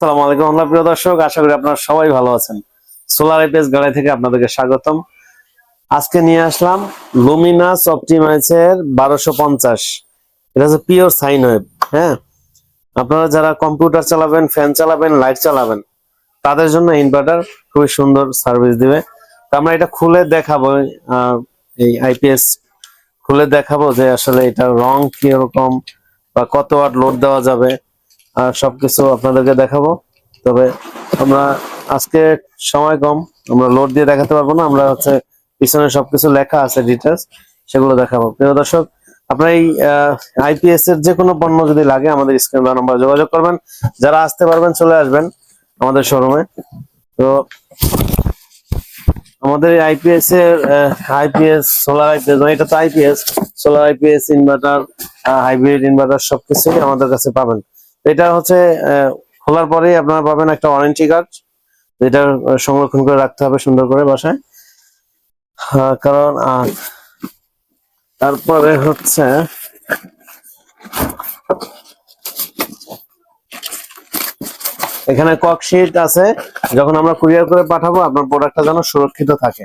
আসসালামু আলাইকুম আল্লাহ প্রিয় দর্শক, আশা করি আপনারা সবাই ভালো আছেন। সোলার এপিএস গাড়ি থেকে আপনাদেরকে স্বাগতম। আজকে নিয়ে আসলাম লুমিনাস অপটিমাইজের বারোশো পঞ্চাশ। এটা হচ্ছে পিওর সাইন ওয়েভ হ্যাঁ? আপনারা যারা কম্পিউটার চালাবেন ফ্যান চালাবেন লাইট চালাবেন, তাদের জন্য ইনভার্টার খুবই সুন্দর সার্ভিস দিবে। আমরা এটা খুলে দেখাবো এই আইপিএস খুলে দেখাবো যে আসলে এটা রং কীরকম বা কত ওয়াট লোড দেওয়া যাবে। আর সবকিছু আপনাদেরকে দেখাবো। তবে আমরা আজকে সময় কম, আমরা লোড দিয়ে দেখাতে পারব না, আমরা হচ্ছে পিছনে সবকিছু লেখা আছে ডিটেলস সেগুলো দেখাবো। প্রিয় দর্শক, আপনার এই আইপিএস এর যে কোনো পণ্য যদি লাগে, আমাদের স্ক্রিন নাম্বার যোগাযোগ করবেন। যারা আসতে পারবেন, চলে আসবেন আমাদের শোরুমে তো আমাদের আইপিএস এর আইপিএস সোলার আইপিএস এটা তো IPS solar IPS inverter hybrid inverter সবকিছুই আমাদের কাছে পাবেন। এটা হচ্ছে খোলার পরেই আপনারা পাবেন একটা ওয়ারেন্টি কার্ড যেটা সংরক্ষণ করে রাখতে হবে সুন্দর করে বাসায়। কারণ তারপরে হচ্ছে, এখানে ককশিট আছে, যখন আমরা কুরিয়ার করে পাঠাবো, আপনার প্রোডাক্টটা যেন সুরক্ষিত থাকে।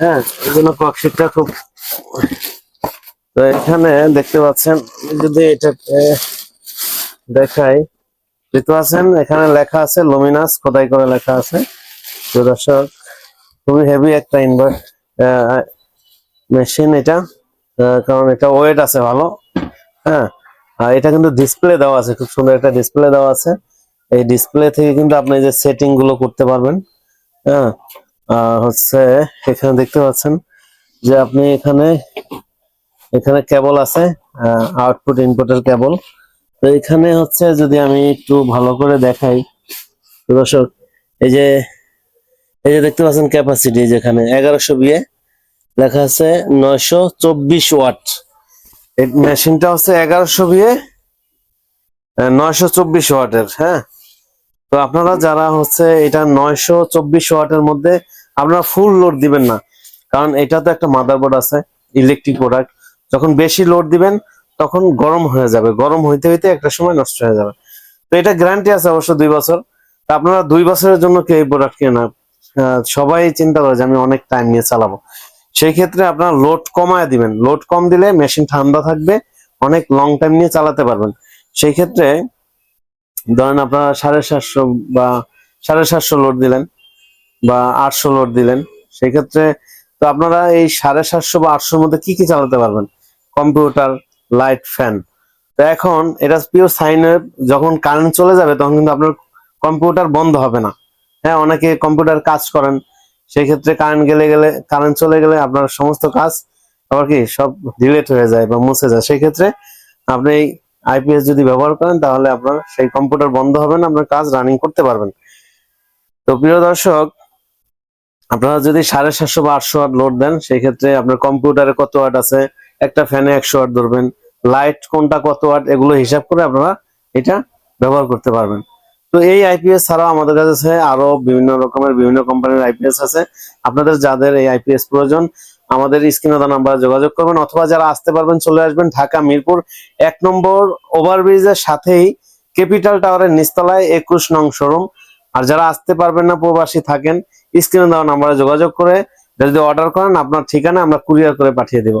হ্যাঁ এই জন্য ককশিটটা খুব, তো এখানে দেখতে পাচ্ছেন, যদি এটাকে দেখাই। দেখতে পাচ্ছেন, এখানে লেখা আছে লুমিনাস, খোদাই করে লেখা আছে। দর্শক, খুবই হেভি একটা ইনভার মেশিন এটা। কারণ এটা ওয়েট আছে ভালো। হ্যাঁ আর এটা কিন্তু ডিসপ্লে দেওয়া আছে, খুব সুন্দর একটা ডিসপ্লে দেওয়া আছে। এই ডিসপ্লে থেকে কিন্তু আপনি যে সেটিংগুলো করতে পারবেন হ্যাঁ হচ্ছে এখানে দেখতে পাচ্ছেন যে আপনি এখানে এখানে কেবল আছে আউটপুট ইনপুটের কেবল তো এখানে হচ্ছে যদি আমি একটু ভালো করে দেখাই দর্শক, এই যে এই যে দেখতে পাচ্ছেন ক্যাপাসিটি যেখানে এগারোশো বিয়ে লেখা আছে নয়শো চব্বিশ ওয়াট। এই মেশিনটা হচ্ছে এগারোশো বিয়ে নয়শো চব্বিশ ওয়াটের হ্যাঁ? তো আপনারা যারা হচ্ছে এটা নয়শো চব্বিশ ওয়াটের মধ্যে আপনারা ফুল লোড দিবেন না। কারণ এটা তো একটা মাদারবোর্ড আছে ইলেকট্রিক প্রোডাক্ট যখন বেশি লোড দিবেন তখন গরম হয়ে যাবে। গরম হইতে হইতে একটা সময় নষ্ট হয়ে যাবে। তো এটা গ্যারান্টি আছে অবশ্য দুই বছর। তা আপনারা দুই বছরের জন্য কি এই প্রোডাক্ট কেনা সবাই চিন্তা করে যে আমি অনেক টাইম নিয়ে চালাবো। সেই ক্ষেত্রে আপনারা লোড কমায় দিবেন। লোড কম দিলে মেশিন ঠান্ডা থাকবে, অনেক লং টাইম নিয়ে চালাতে পারবেন। সেই ক্ষেত্রে ধরেন আপনারা সাড়ে সাতশো বা সাড়ে সাতশো লোড দিলেন বা আটশো লোড দিলেন। সেই ক্ষেত্রে তো আপনারা এই সাড়ে সাতশো বা আটশোর মধ্যে কি কি চালাতে পারবেন? Computer light fan. তো এখন এটা পিওর সাইন যখন কারেন্ট চলে যাবে, তখন কিন্তু আপনার কম্পিউটার বন্ধ হবে না। হ্যাঁ অনেকে কম্পিউটার কাজ করেন সেই ক্ষেত্রে কারেন্ট গেলে গেলে কারেন্ট চলে গেলে আপনার সমস্ত কাজ আবার কি সব ডিলেট হয়ে যায় বা মুছে যায়। সেই ক্ষেত্রে আপনি আইপিএস যদি ব্যবহার করেন, তাহলে আপনার সেই কম্পিউটার বন্ধ হবে না, আপনার কাজ রানিং করতে পারবেন। তো প্রিয় দর্শক, আপনারা যদি সাড়ে সাতশো বা আটশো ওয়াট লোড দেন সেই ক্ষেত্রে আপনার কম্পিউটারে কত ওয়াট আছে? একটা ফ্যানে একশো ওয়াট ধরবেন। লাইট কোনটা কত ওয়াট এগুলো হিসাব করে আপনারা এটা ব্যবহার করতে পারবেন। তো এই আইপিএস ছাড়াও আমাদের কাছে আরও বিভিন্ন রকমের, বিভিন্ন কোম্পানির আইপিএস আছে। আপনাদের যাদের এই আইপিএস প্রয়োজন, আমাদের স্ক্রিনে নাম্বার যোগাযোগ করবেন অথবা যারা আসতে পারবেন, চলে আসবেন ঢাকা, মিরপুর। এক নম্বর ওভারব্রিজের সাথেই ক্যাপিটাল টাওয়ারের নিচতলায় একুশ নং শোরুম আর যারা আসতে পারবেন না, প্রবাসী থাকেন, স্ক্রিনে দেওয়া নাম্বারে যোগাযোগ করে, যদি অর্ডার করেন, আপনার ঠিকানা আমরা কুরিয়ার করে পাঠিয়ে দেবো।